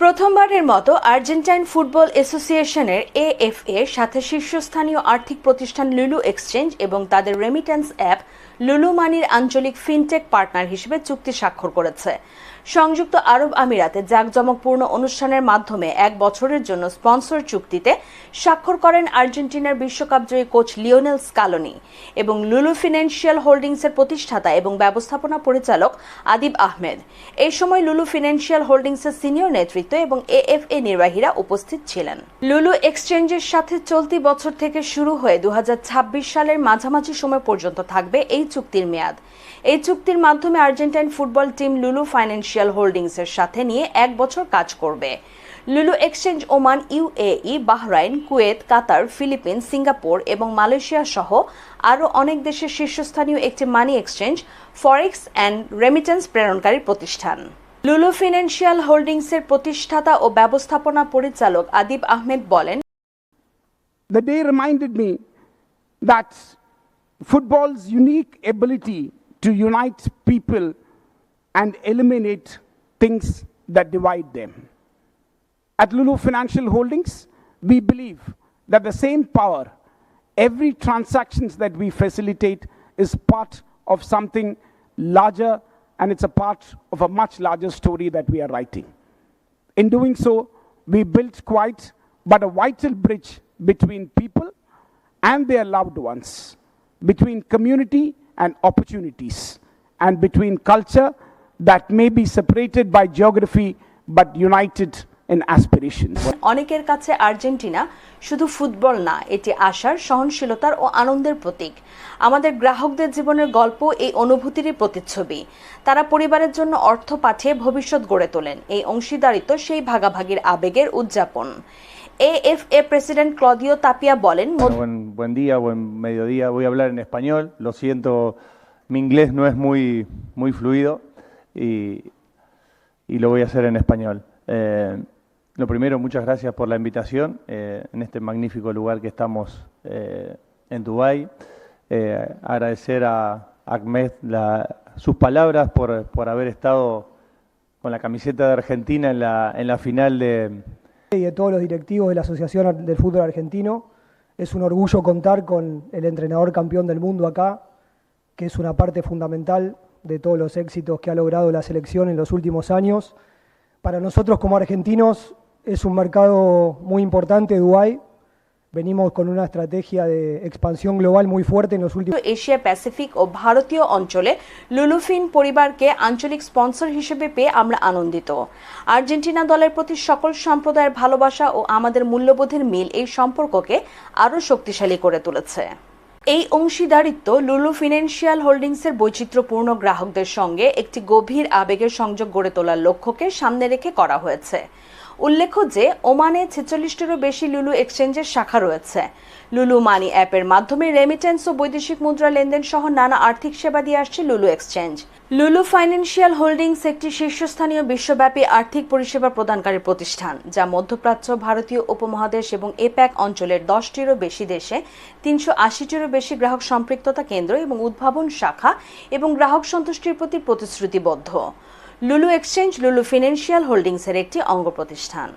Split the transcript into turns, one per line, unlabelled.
প্রথমবারের মতো Argentine football অ্যাসোসিয়েশনের এএফএ সাথে শীর্ষস্থানীয় আর্থিক প্রতিষ্ঠান লুলু এক্সচেঞ্জ এবং তাদের রেমিটেন্স অ্যাপ লুলু মানির আঞ্চলিক ফিনটেক পার্টনার হিসেবে চুক্তি স্বাক্ষর করেছে। সংযুক্ত আরব আমিরাতে জাঁকজমকপূর্ণ অনুষ্ঠানের মাধ্যমে এক বছরের জন্য স্পন্সর চুক্তিতে স্বাক্ষর করেন আর্জেন্টিনার বিশ্বকাপজয়ী কোচ লিওনেল স্কালোনি এবং লুলু ফিনান্সিয়াল হোল্ডিংসের প্রতিষ্ঠাতা এবং ব্যবস্থাপনা পরিচালক আদিব আহমেদ। এই সময় লুলু ফিনান্সিয়াল হোল্ডিংসের সিনিয়র নেতৃত্ব এবং এএফএ নির্বাহীরা উপস্থিত ছিলেন। লুলু এক্সচেঞ্জের সাথে চলতি বছর থেকে শুরু হয়ে দু হাজার ছাব্বিশ সালের মাঝামাঝি সময় পর্যন্ত থাকবে এই চুক্তির মেয়াদ। এই চুক্তির মাধ্যমে Argentine football team Lulu financial হোল্ডিংসের সাথে নিয়ে এক বছর কাজ করবে। Lulu exchange Oman UAE Bahrain, Kuwait, Qatar Philippine Singapore এবং মালয়েশিয়া সহ আরও অনেক দেশের শীর্ষস্থানীয় একটি money exchange, forex and remittance প্রেরণকারী প্রতিষ্ঠান। লুলু ফিনান্সিয়াল হোল্ডিংসের প্রতিষ্ঠাতা ও ব্যবস্থাপনা পরিচালক আদিব আহমেদ বলেন
The day reminded me that football's unique ability to unite people and eliminate things that divide them. At Lulu Financial Holdings, we believe that the same power, every transactions that we facilitate is part of something larger and it's a part of a much larger story that we are writing. In doing so, we built quite but a vital bridge between people and their loved ones, between community and opportunities, and between culture that may be separated by geography but united in aspirations.
অনেকের কাছে Argentina শুধু football না এটি আশার সহনশীলতার ও আনন্দের প্রতীক আমাদের গ্রাহকদের জীবনের গল্প এই অনুভূতিরই প্রতিচ্ছবি তারা পরিবারের জন্য অর্থ পাঠিয়ে ভবিষ্যৎ গড়ে তোলেন এই অংশীদারিত্ব সেই ভাগাভাগির আবেগের উদযাপন এএফএ প্রেসিডেন্ট ক্লদিও তাপিয়া বলেন
Bueno, buen, buen día, buen mediodía. Voy a hablar en español. Lo siento, mi inglés no es muy, muy fluido y, y lo voy a hacer en español. Eh, lo primero, muchas gracias por la invitación eh, en este magnífico lugar que estamos eh, en Dubái. Eh, agradecer a Ahmed la- sus palabras por, por haber estado con la camiseta de Argentina en la, en la final de,
y de todos los directivos de la Asociación del Fútbol Argentino. Es un orgullo contar con el entrenador campeón del mundo acá, que es una parte fundamental de todos los éxitos que ha logrado la selección en los últimos años. Para nosotros como argentinos es un mercado muy importante, Dubái. Venimos con una estrategia de expansión global muy fuerte en los últimos
Asia Pacific ও ভারতীয় অঞ্চলে লুলুফিন পরিবারকে আঞ্চলিক sponsor হিসেবে পেয়ে আমরা আনন্দিত Argentina দলের প্রতি সকল সম্প্রদায়ের ভালোবাসা ও আমাদের মূল্যবোধের মিল এই সম্পর্ককে আরও শক্তিশালী করে তুলেছে এই অংশীদারিত্ব লুলু ফিনান্সিয়াল হোল্ডিংসের বৈচিত্র্যপূর্ণ গ্রাহকদের সঙ্গে একটি গভীর আবেগের সংযোগ গড়ে তোলার লক্ষ্যকে সামনে রেখে করা হয়েছে। উল্লেখ্য যে, ওমানে ছেচল্লিশটিরও বেশি লুলু এক্সচেঞ্জের শাখা রয়েছে। লুলু মানি অ্যাপের মাধ্যমে রেমিটেন্স ও বৈদেশিক মুদ্রা লেনদেন সহ নানা আর্থিক সেবা দিয়ে আসছে লুলু এক্সচেঞ্জ। লুলু ফাইন্যান্সিয়াল হোল্ডিংস একটি শীর্ষস্থানীয় বিশ্বব্যাপী আর্থিক পরিষেবা প্রদানকারী প্রতিষ্ঠান, যা মধ্যপ্রাচ্য, ভারতীয় উপমহাদেশ এবং এপ্যাক অঞ্চলের দশটিরও বেশি দেশে, তিনশো আশিটিরও বেশি গ্রাহক সম্পৃক্ততা কেন্দ্র এবং উদ্ভাবন শাখা এবং গ্রাহক সন্তুষ্টির প্রতি প্রতিশ্রুতিবদ্ধ। লুলু এক্সচেঞ্জ লুলু ফিনান্সিয়াল হোল্ডিংসের একটি অঙ্গ প্রতিষ্ঠান